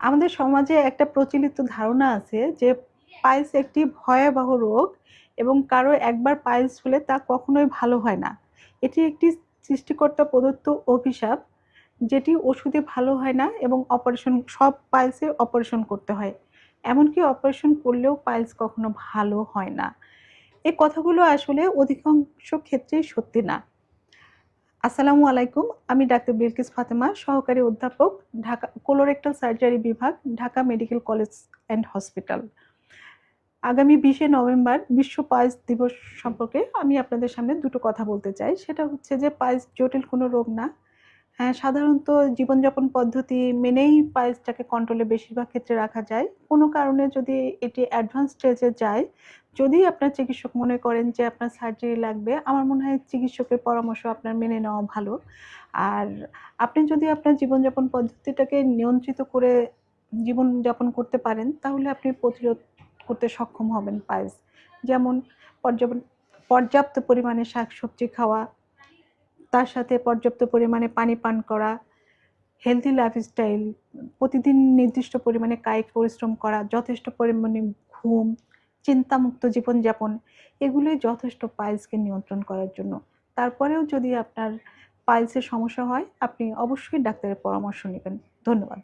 আমাদের সমাজে একটা প্রচলিত ধারণা আছে যে পাইলস একটি ভয়াবহ রোগ এবং কারও একবার পাইলস হলে তা কখনোই ভালো হয় না। এটি একটি সৃষ্টিকর্তা প্রদত্ত অভিশাপ, যেটি ওষুধে ভালো হয় না এবং অপারেশন, সব পাইলসে অপারেশন করতে হয়। এমনকি অপারেশন করলেও পাইলস কখনো ভালো হয় না। এই কথাগুলো আসলে অধিকাংশ ক্ষেত্রেই সত্যি না। আসসালামু আলাইকুম, আমি ডাক্তার বিলকিস ফাতেমা, সহকারী অধ্যাপক, ঢাকা কোলোরেক্টাল সার্জারি বিভাগ, Dhaka medical college and hospital আগামী বিশে নভেম্বর বিশ্ব পায়েস দিবস সম্পর্কে আমি আপনাদের সামনে দুটো কথা বলতে চাই। সেটা হচ্ছে যে পায়েস জটিল কোনো রোগ না। হ্যাঁ সাধারণত জীবনযাপন পদ্ধতি মেনেই পায়েসটাকে কন্ট্রোলে বেশিরভাগ ক্ষেত্রে রাখা যায়। কোনো কারণে যদি এটি অ্যাডভান্স স্টেজে যায় যদি আপনার চিকিৎসক মনে করেন যে আপনার সার্জারি লাগবে, আমার মনে হয় চিকিৎসকের পরামর্শ আপনার মেনে নেওয়া ভালো। আর আপনি যদি আপনার জীবনযাপন পদ্ধতিটাকে নিয়ন্ত্রিত করে জীবনযাপন করতে পারেন, তাহলে আপনি প্রতিরোধ করতে সক্ষম হবেন পায়েস। যেমন পর্যাপ্ত পরিমাণে শাকসবজি খাওয়া, তার সাথে পর্যাপ্ত পরিমাণে পানি পান করা হেলদি লাইফস্টাইল প্রতিদিন নির্দিষ্ট পরিমাণে কায়িক পরিশ্রম করা, যথেষ্ট পরিমাণে ঘুম চিন্তামুক্ত জীবনযাপন, এগুলোই যথেষ্ট পাইলসকে নিয়ন্ত্রণ করার জন্য। তারপরেও যদি আপনার পাইলসের সমস্যা হয়, আপনি অবশ্যই ডাক্তারের পরামর্শ নেবেন। ধন্যবাদ।